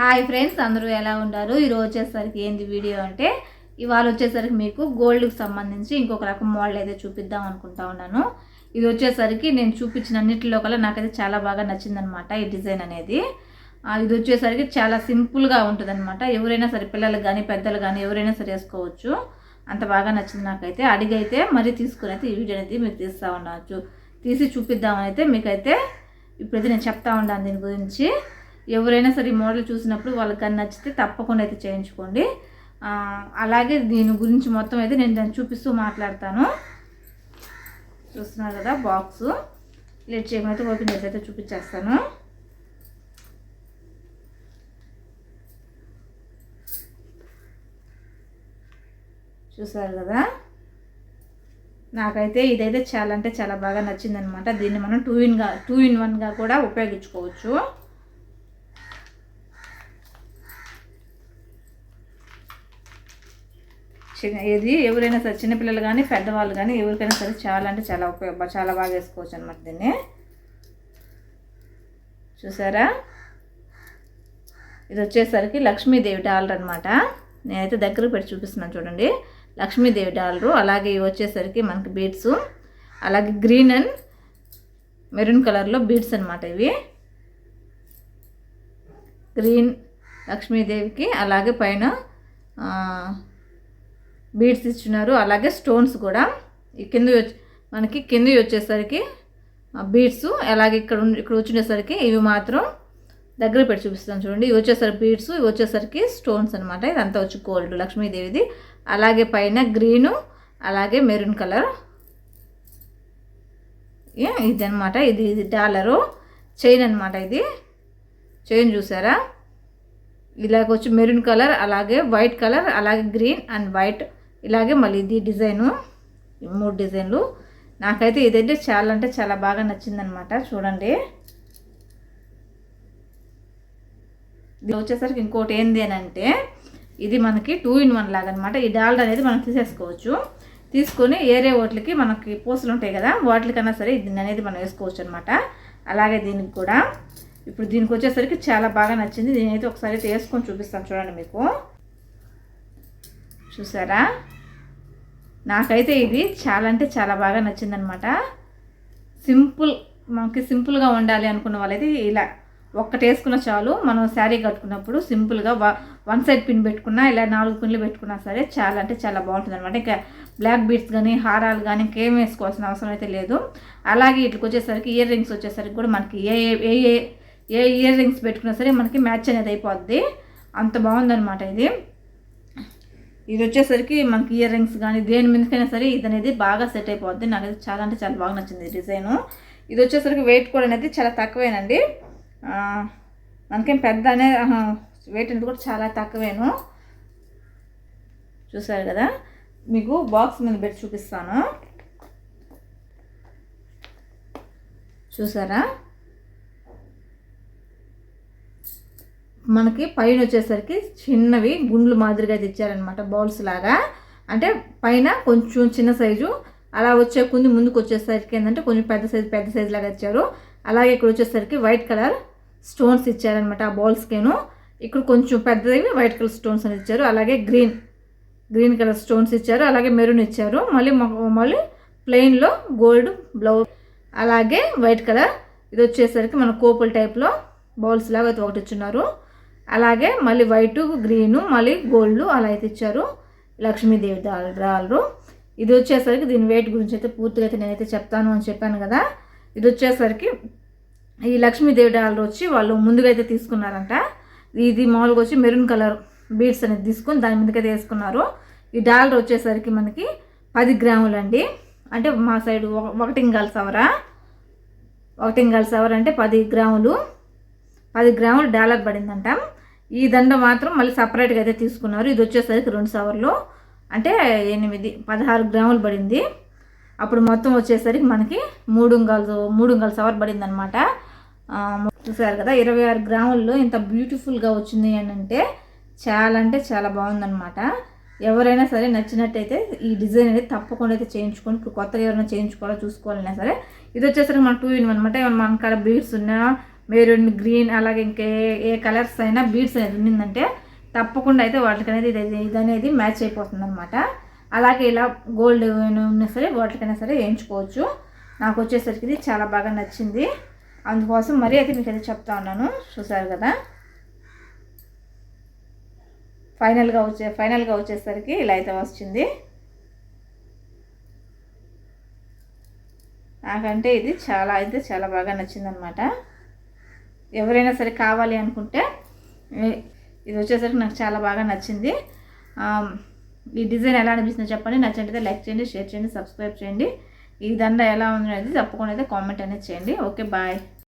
Hi friends అందరూ ఎలా ఉన్నారు? ఈరోజు వచ్చేసరికి ఏంది వీడియో అంటే ఇవాళ వచ్చేసరికి మీకు గోల్డ్కి సంబంధించి ఇంకొక రకం మోడల్ అయితే చూపిద్దాం అనుకుంటా ఉన్నాను. ఇది వచ్చేసరికి నేను చూపించిన అన్నిటిలో కల్లా నాకైతే చాలా బాగా నచ్చిందనమాట ఈ డిజైన్ అనేది. ఇది వచ్చేసరికి చాలా సింపుల్గా ఉంటుంది అనమాట ఎవరైనా సరే పిల్లలు కానీ పెద్దలు కానీ ఎవరైనా సరే వేసుకోవచ్చు. అంత బాగా నచ్చింది నాకైతే. అడిగైతే మరీ తీసుకుని అయితే ఈ వీడియో అనేది మీకు తీస్తూ ఉండవచ్చు తీసి చూపిద్దామని అయితే మీకైతే ఇప్పుడైతే నేను చెప్తా ఉన్నాను దీని గురించి. ఎవరైనా సరే ఈ మోడల్ చూసినప్పుడు వాళ్ళకి నచ్చితే తప్పకుండా అయితే చేయించుకోండి. అలాగే దీని గురించి మొత్తం అయితే నేను దాన్ని చూపిస్తూ మాట్లాడతాను. చూస్తున్నారు కదా బాక్స్. లేట్ చేయమైతే ఓపెన్ చేసి అయితే చూపించేస్తాను. చూసారు కదా? నాకైతే ఇదైతే చాలా అంటే చాలా బాగా నచ్చిందనమాట దీన్ని మనం టూ ఇన్గా టూ ఇన్ వన్గా కూడా ఉపయోగించుకోవచ్చు. ఇది ఎవరైనా సరే చిన్నపిల్లలు కానీ పెద్దవాళ్ళు కానీ ఎవరికైనా సరే చాలా అంటే చాలా ఉపయోగ చాలా బాగా వేసుకోవచ్చు అనమాట దీన్ని. చూసారా? ఇది వచ్చేసరికి లక్ష్మీదేవి డాలర్ అనమాట నేనైతే దగ్గర పెట్టి చూపిస్తున్నాను చూడండి. లక్ష్మీదేవి డాలరు అలాగే ఇవి వచ్చేసరికి మనకి బీడ్స్ అలాగే గ్రీన్ అండ్ మెరూన్ కలర్లో బీడ్స్ అనమాట ఇవి. గ్రీన్ లక్ష్మీదేవికి అలాగే పైన బీడ్స్ ఇచ్చినారు అలాగే స్టోన్స్ కూడా. ఈ కింద వచ్చి- మనకి కింద వచ్చేసరికి బీడ్స్ అలాగే ఇక్కడ ఇక్కడ వచ్చేసరికి ఇవి మాత్రం దగ్గర పెట్టి చూపిస్తాను చూడండి. ఇవి వచ్చేసరికి బీడ్స్ ఇవి వచ్చేసరికి స్టోన్స్ అనమాట ఇదంతా వచ్చి గోల్డ్ లక్ష్మీదేవిది. అలాగే పైన గ్రీను అలాగే మెరూన్ కలర్. ఇది అనమాట ఇది ఇది డాలరు. చైన్ అనమాట ఇది. చైన్ చూసారా? ఇలాగ వచ్చి మెరూన్ కలర్ అలాగే వైట్ కలర్ అలాగే గ్రీన్ అండ్ వైట్ ఇలాగే మళ్ళీ ఇది డిజైను ఈ మూడు డిజైన్లు. నాకైతే ఇదైతే చాలా అంటే చాలా బాగా నచ్చిందనమాట చూడండి. ఇది వచ్చేసరికి ఇంకోటి ఏంది అని అంటే ఇది మనకి టూ ఇన్ వన్ లాగా అనమాట ఈ డాల్డా అనేది మనం తీసేసుకోవచ్చు. తీసుకొని ఏరే ఓట్లకి మనకి పూసలు ఉంటాయి కదా వాటికన్నా సరే దీన్ని అనేది మనం వేసుకోవచ్చు అనమాట అలాగే దీనికి కూడా. ఇప్పుడు దీనికి వచ్చేసరికి చాలా బాగా నచ్చింది. దీని అయితే ఒకసారి అయితే వేసుకొని చూపిస్తాను చూడండి మీకు. చూసారా? నాకైతే ఇది చాలా అంటే చాలా బాగా నచ్చిందనమాట సింపుల్ మనకి సింపుల్గా ఉండాలి అనుకున్న వాళ్ళైతే ఇలా ఒక్కటి వేసుకున్న చాలు. మనం శారీ కట్టుకున్నప్పుడు సింపుల్గా వన్ సైడ్ పిన్ పెట్టుకున్నా ఇలా నాలుగు పిన్లు పెట్టుకున్నా సరే చాలా అంటే చాలా బాగుంటుంది అనమాట ఇంకా బ్లాక్ బీడ్స్ కానీ హారాలు కానీ ఇంకేం వేసుకోవాల్సిన అవసరం అయితే లేదు. అలాగే ఇట్లకి వచ్చేసరికి ఇయర్ రింగ్స్ వచ్చేసరికి కూడా మనకి ఏ ఏ- ఏ ఏ ఇయర్ రింగ్స్ పెట్టుకున్నా సరే మనకి మ్యాచ్ అనేది అయిపోద్ది. అంత బాగుందనమాట ఇది. ఇది వచ్చేసరికి మనకి ఇయర్ రింగ్స్ కానీ దేని మీదకైనా సరే ఇది అనేది బాగా సెట్ అయిపోద్ది. నాకు అయితే చాలా అంటే చాలా బాగా నచ్చింది డిజైను ఇది వచ్చేసరికి వెయిట్ కూడా అనేది చాలా తక్కువేనండి. మనకేం పెద్ద అనే వెయిట్ అనేది కూడా చాలా తక్కువేను. చూసారు కదా? మీకు బాక్స్ మీద పెట్టి చూపిస్తాను. చూసారా? మనకి పైన వచ్చేసరికి చిన్నవి గుండ్లు మాదిరిగా తెచ్చారనమాట బౌల్స్ లాగా. అంటే పైన కొంచెం చిన్న సైజు అలా వచ్చే కొన్ని ముందుకు వచ్చేసరికి ఏంటంటే కొంచెం పెద్ద సైజు పెద్ద సైజు లాగా ఇచ్చారు అలాగే ఇక్కడ వచ్చేసరికి వైట్ కలర్ స్టోన్స్ ఇచ్చారనమాట ఆ బౌల్స్కేను ఇక్కడ కొంచెం పెద్దవి వైట్ కలర్ స్టోన్స్ అని ఇచ్చారు. అలాగే గ్రీన్ గ్రీన్ కలర్ స్టోన్స్ ఇచ్చారు. అలాగే మెరూన్ ఇచ్చారు. మళ్ళీ మళ్ళీ ప్లెయిన్లో గోల్డ్ బ్లౌజ్ అలాగే వైట్ కలర్ ఇది వచ్చేసరికి మన కోపుల్ టైప్లో బౌల్స్ లాగా అయితే ఒకటి ఇచ్చున్నారు. అలాగే మళ్ళీ వైట్ గ్రీను మళ్ళీ గోల్డ్ అలా అయితే ఇచ్చారు. లక్ష్మీదేవి డాల్- డాలరు ఇది వచ్చేసరికి దీని వెయిట్ గురించి అయితే పూర్తిగా అయితే నేనైతే చెప్తాను అని చెప్పాను కదా. ఇది వచ్చేసరికి ఈ లక్ష్మీదేవి డాలర్ వచ్చి వాళ్ళు ముందుగా అయితే తీసుకున్నారంట. ఇది మామూలుగా వచ్చి మెరూన్ కలర్ బీడ్స్ అనేది తీసుకొని దాని మీదకైతే వేసుకున్నారు. ఈ డాలర్ వచ్చేసరికి మనకి పది గ్రాములు అండి అంటే మా సైడ్ ఒక- ఒకటి ఇంగాల్ సవరా. ఒకటి ఇంగాల్ సవర్ అంటే పది గ్రాములు. పది గ్రాములు డాలర్ పడిందంట. ఈ దండ మాత్రం మళ్ళీ సపరేట్గా అయితే తీసుకున్నారు. ఇది వచ్చేసరికి రెండు సవర్లు. అంటే ఎనిమిది పదహారు గ్రాములు పడింది. అప్పుడు మొత్తం వచ్చేసరికి మనకి మూడు ఉంగాలు మూడు సవర్ పడింది అనమాట చూసారు కదా ఇరవై ఆరు గ్రాముల్లో ఇంత బ్యూటిఫుల్గా వచ్చింది అని అంటే చాలా అంటే చాలా బాగుందన్నమాట. ఎవరైనా సరే నచ్చినట్టయితే ఈ డిజైన్ అనేది తప్పకుండా అయితే చేయించుకొని ఇప్పుడు కొత్తగా ఎవరైనా చేయించుకోవాలో చూసుకోవాలన్నా సరే ఇది వచ్చేసరికి మన టూ ఇన్ అనమాట మన కాడ బీడ్స్ ఉన్నా మెరూన్ గ్రీన్ అలాగే ఇంకే ఏ కలర్స్ అయినా బీడ్స్ అనేది ఉన్నిందంటే తప్పకుండా అయితే వాటికి అనేది ఇది ఇది అనేది మ్యాచ్ అయిపోతుంది అనమాట అలాగే ఇలా గోల్డ్ ఉన్నా సరే వాటికైనా సరే వేయించుకోవచ్చు. నాకు వచ్చేసరికి ఇది చాలా బాగా నచ్చింది. అందుకోసం మరీ అయితే మీకు అయితే చెప్తా ఉన్నాను. చూసారు కదా? ఫైనల్గా వచ్చే ఫైనల్గా వచ్చేసరికి ఇలా అయితే వచ్చింది నాకంటే ఇది చాలా అయితే చాలా బాగా నచ్చిందనమాట ఎవరైనా సరే కావాలి అనుకుంటే ఇది వచ్చేసరికి నాకు చాలా బాగా నచ్చింది. ఈ డిజైన్ ఎలా అనిపిస్తుందో చెప్పండి. నచ్చినట్లయితే లైక్ చేయండి షేర్ చేయండి సబ్స్క్రైబ్ చేయండి. ఈ దండ ఎలా ఉంది అనేది తప్పకుండా అయితే కామెంట్ అనేది చేయండి. Okay bye.